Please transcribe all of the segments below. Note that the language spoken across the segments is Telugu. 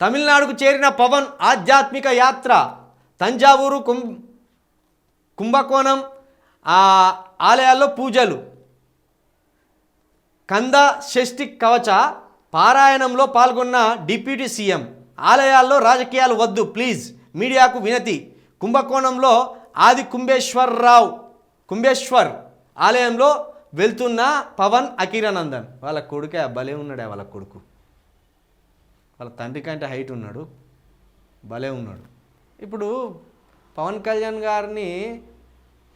తమిళనాడుకు చేరిన పవన్ ఆధ్యాత్మిక యాత్ర తంజావూరు కుం కుంభకోణం ఆలయాల్లో పూజలు. కంద షష్ఠి కవచ పారాయణంలో పాల్గొన్న డిప్యూటీ సీఎం. ఆలయాల్లో రాజకీయాలు వద్దు ప్లీజ్. మీడియాకు వినతి. కుంభకోణంలో ఆది కుంభేశ్వరరావు కుంభేశ్వర్ ఆలయంలో వెళ్తున్న పవన్ అకిరానందన్ వాళ్ళ కొడుకే భలే ఉన్నాడే వాళ్ళ కొడుకు. వాళ్ళ తండ్రి కంటే హైట్ ఉన్నాడు భలే ఉన్నాడు. ఇప్పుడు పవన్ కళ్యాణ్ గారిని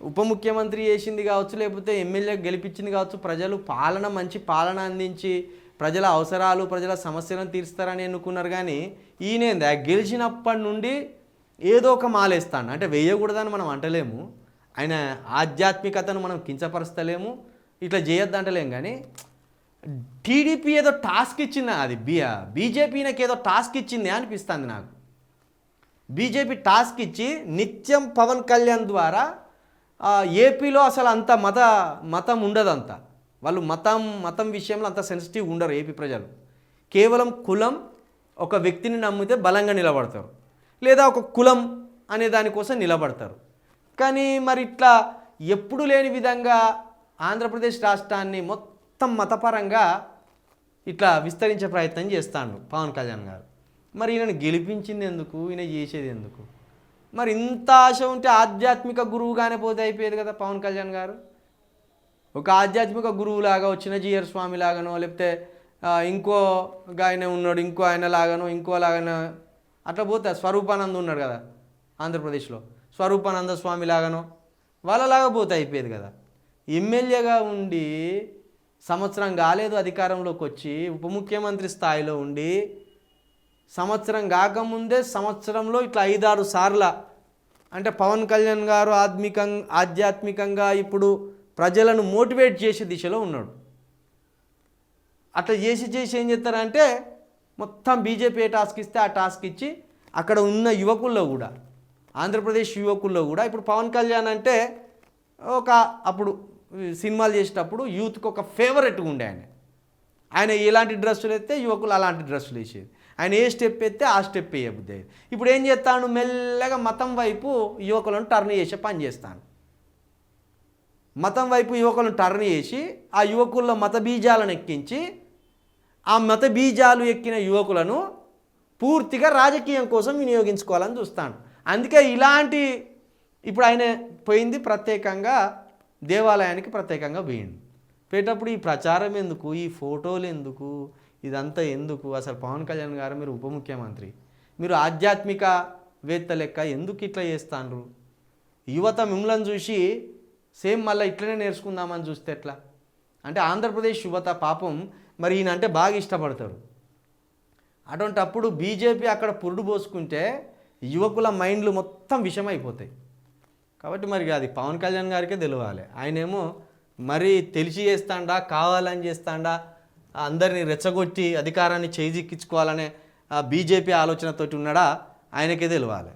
ఉప ముఖ్యమంత్రి చేసింది కావచ్చు లేకపోతే ఎమ్మెల్యే గెలిపించింది కావచ్చు ప్రజలు పాలన మంచి పాలన అందించి ప్రజల అవసరాలు ప్రజల సమస్యలను తీరుస్తారని ఎన్నుకున్నారు. కానీ ఈయనేంది ఆ గెలిచినప్పటి నుండి ఏదో ఒక మాలేస్తాను అంటే వేయకూడదని మనం అంటలేము. ఆయన ఆధ్యాత్మికతను మనం కించపరుస్తలేము. ఇట్లా చేయొద్దు అంటలేం కానీ టీడీపీ ఏదో టాస్క్ ఇచ్చిందా? అది బీ బీజేపీ నాకు ఏదో టాస్క్ ఇచ్చింది అనిపిస్తుంది నాకు. బీజేపీ టాస్క్ ఇచ్చి నిత్యం పవన్ కళ్యాణ్ ద్వారా ఏపీలో అసలు అంత మత మతం ఉండదంత. వాళ్ళు మతం మతం విషయంలో అంత సెన్సిటివ్ ఉండరు ఏపీ ప్రజలు. కేవలం కులం ఒక వ్యక్తిని నమ్మితే బలంగా నిలబడతారు. లేదా ఒక కులం అనే దానికోసం నిలబడతారు. కానీ మరి ఇట్లా ఎప్పుడు లేని విధంగా ఆంధ్రప్రదేశ్ రాష్ట్రాన్ని మొత్తం మొత్తం మతపరంగా ఇట్లా విస్తరించే ప్రయత్నం చేస్తాడు పవన్ కళ్యాణ్ గారు. మరి ఈయనను గెలిపించింది ఎందుకు? ఈయన చేసేది ఎందుకు? మరి ఇంత ఆశ ఉంటే ఆధ్యాత్మిక గురువుగానే పోతే అయిపోయేది కదా పవన్ కళ్యాణ్ గారు? ఒక ఆధ్యాత్మిక గురువులాగా వచ్చిన జీయర్ స్వామి లాగానో లేకపోతే ఇంకో ఆయన ఉన్నాడు ఇంకో ఆయన లాగానో ఇంకో లాగానో అట్లా పోతే స్వరూపానంద ఉన్నాడు కదా ఆంధ్రప్రదేశ్లో. స్వరూపానంద స్వామి లాగానో వాళ్ళలాగా పోతే అయిపోయేది కదా. ఎమ్మెల్యేగా ఉండి సంవత్సరం కాలేదు అధికారంలోకి వచ్చి ఉప ముఖ్యమంత్రి స్థాయిలో ఉండి సంవత్సరం కాకముందే సంవత్సరంలో ఇట్లా ఐదారు సార్ల అంటే పవన్ కళ్యాణ్ గారు ఆత్మికం ఆధ్యాత్మికంగా ఇప్పుడు ప్రజలను మోటివేట్ చేసే దిశలో ఉన్నాడు. అట్లా చేసి చేసి ఏం చేస్తారంటే మొత్తం బీజేపీ ఏ టాస్క్ ఇస్తే ఆ టాస్క్ ఇచ్చి అక్కడ ఉన్న యువకుల్లో కూడా ఆంధ్రప్రదేశ్ యువకుల్లో కూడా ఇప్పుడు పవన్ కళ్యాణ్ అంటే ఒక అప్పుడు సినిమాలు చేసేటప్పుడు యూత్కి ఒక ఫేవరెట్గా ఉండే ఆయన. ఆయన ఎలాంటి డ్రెస్సులు ఎత్తే యువకులు అలాంటి డ్రెస్సులు వేసేది. ఆయన ఏ స్టెప్ ఎత్తే ఆ స్టెప్ వేయబుద్ది ఇప్పుడు ఏం చేస్తాను మెల్లగా మతం వైపు యువకులను టర్న్ చేసే పని చేస్తాను మతం వైపు యువకులను టర్న్ చేసి ఆ యువకుల్లో మత బీజాలను ఎక్కించి ఆ మత బీజాలు ఎక్కిన యువకులను పూర్తిగా రాజకీయం కోసం వినియోగించుకోవాలని చూస్తాను అందుకే ఇలాంటి ఇప్పుడు ఆయన పోయింది ప్రత్యేకంగా దేవాలయానికి ప్రత్యేకంగా వేయండి. పోయేటప్పుడు ఈ ప్రచారం ఎందుకు? ఈ ఫోటోలు ఎందుకు? ఇదంతా ఎందుకు? అసలు పవన్ కళ్యాణ్ గారు మీరు ఉప ముఖ్యమంత్రి. మీరు ఆధ్యాత్మిక వేత్త లెక్క ఎందుకు ఇట్లా చేస్తాండ్రు? యువత మిమ్మల్ని చూసి సేమ్ మళ్ళీ ఇట్లనే నేర్చుకుందామని చూస్తే ఎట్లా? అంటే ఆంధ్రప్రదేశ్ యువత పాపం మరి ఈయన అంటే బాగా ఇష్టపడతాడు. అటువంటప్పుడు బీజేపీ అక్కడ పురుడు పోసుకుంటే యువకుల మైండ్లు మొత్తం విషమైపోతాయి. కాబట్టి మరి అది పవన్ కళ్యాణ్ గారికే తెలియాలి ఆయనేమో మరి తెలిసి చేస్తాడా కావాలని చేస్తాడా అందరినీ రెచ్చగొట్టి అధికారాన్ని చేజిక్కించుకోవాలనే బీజేపీ ఆలోచనతోటి ఉన్నాడా ఆయనకే తెలియాలి